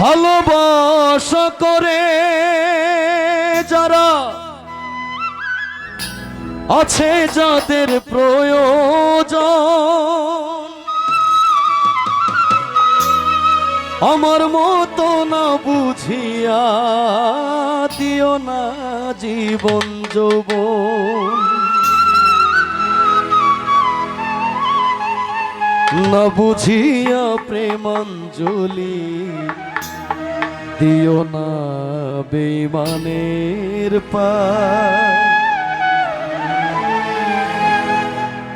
ভালোবাসা করে যারা আছে যাদের প্রয়োজন। আমার মতো না বুঝিয়া দিও না জীবন যৌবন। না বুঝিয়া প্রেমাঞ্জলি দিও না বেমানের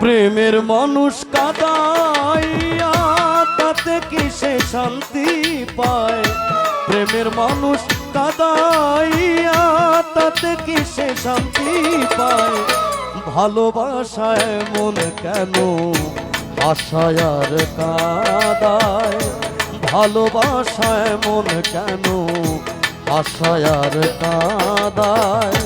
প্রেমের মানুষ কাদাইয়া তাতে কিসে শান্তি পায়? প্রেমের মানুষ কাদাইয়া তাতে কিসে শান্তি পায়? ভালোবাসায় মন কেন আশায় আর কাদায় ভালোবাসায় মন কেন আশায় আর কাদায়?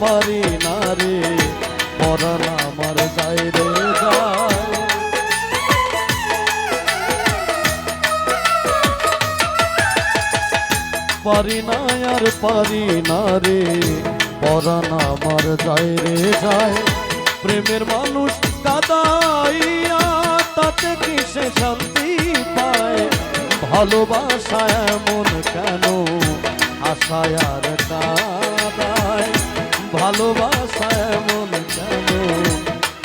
পারি না রে পরাণ আমার যায় রে পারি না আর পারি না রে পরাণ আমার যায় রে যায় প্রেমের মানুষ কাদাইয়া, তাতে কিসে শান্তি পায়? ভালোবাসা এমন কেন? আশায় আর কাদায় ভালোবাসা এমন কেন?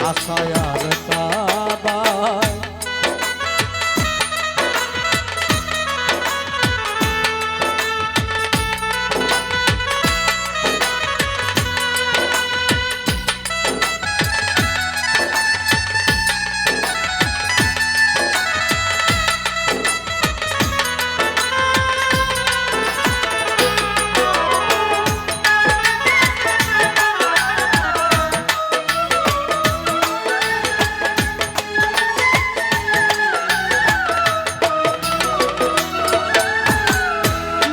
আশায় আর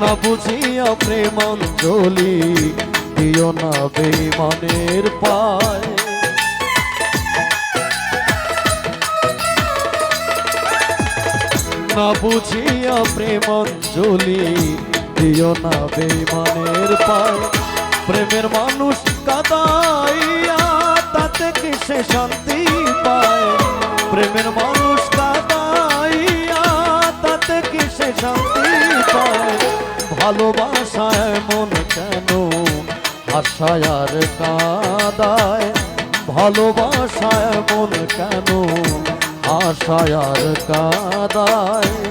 না বুঝিয়া প্রেমাঞ্জলি দিও না বেমানের পায়। না বুঝিয়া প্রেমাঞ্জলি দিও না বেমানের পায়। প্রেমের মানুষ কাদাইয়া, তাতে কিসে শান্তি পায়? প্রেমের মানুষ কাদাইয়া, তাতে কিসে শান্তি ভালোবাসা মন কেন? আশায় আর কাদায় ভালোবাসায় মন কেন? আশায় আর কাদায়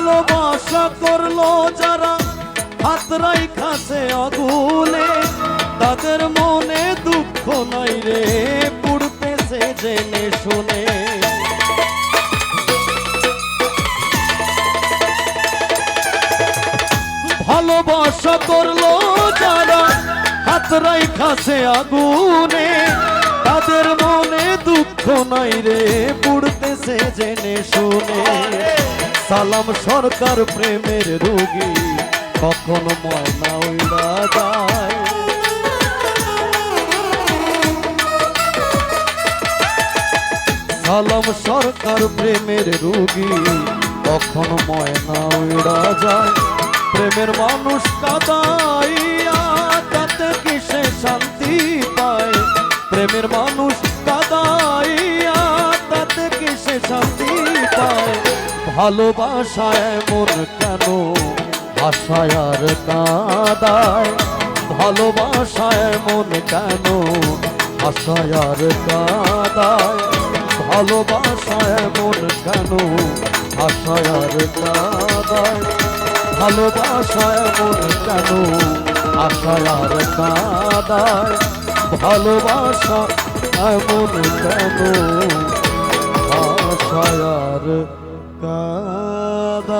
ভালোবাসা করল যারা হাতরাই খাসে আগুনে। তাদের মনে দুঃখ নাই রে, পুড়তেছে জেনে শুনে। ভালোবাসা করল যারা হাতরাই খাসে আগুনে। তাদের মনে দুঃখ নাই রে, পুড়তেছে জেনে শুনে। সালাম সরকার প্রেমের রোগী। কখন ময়না উড়া যায়? সালাম সরকার প্রেমের রোগী। কখন ময়না উড়া যায়? প্রেমের মানুষ কাদাইয়া তাতে কিসে শান্তি পায়? প্রেমের মানুষ কাদাইয়া তাতে কিসে শান্তি পায়? ভালোবাসায় মন কেন? আশায় আর কাদায় ভালোবাসায় মন কেন? আশায় আর কাদায় ভালোবাসায় মন কেন? আশায় আর কাদায় ভালোবাসায় মন কেন? আশায় আর কাদায় ভালোবাসা এমন কেন? আশায় আর kadar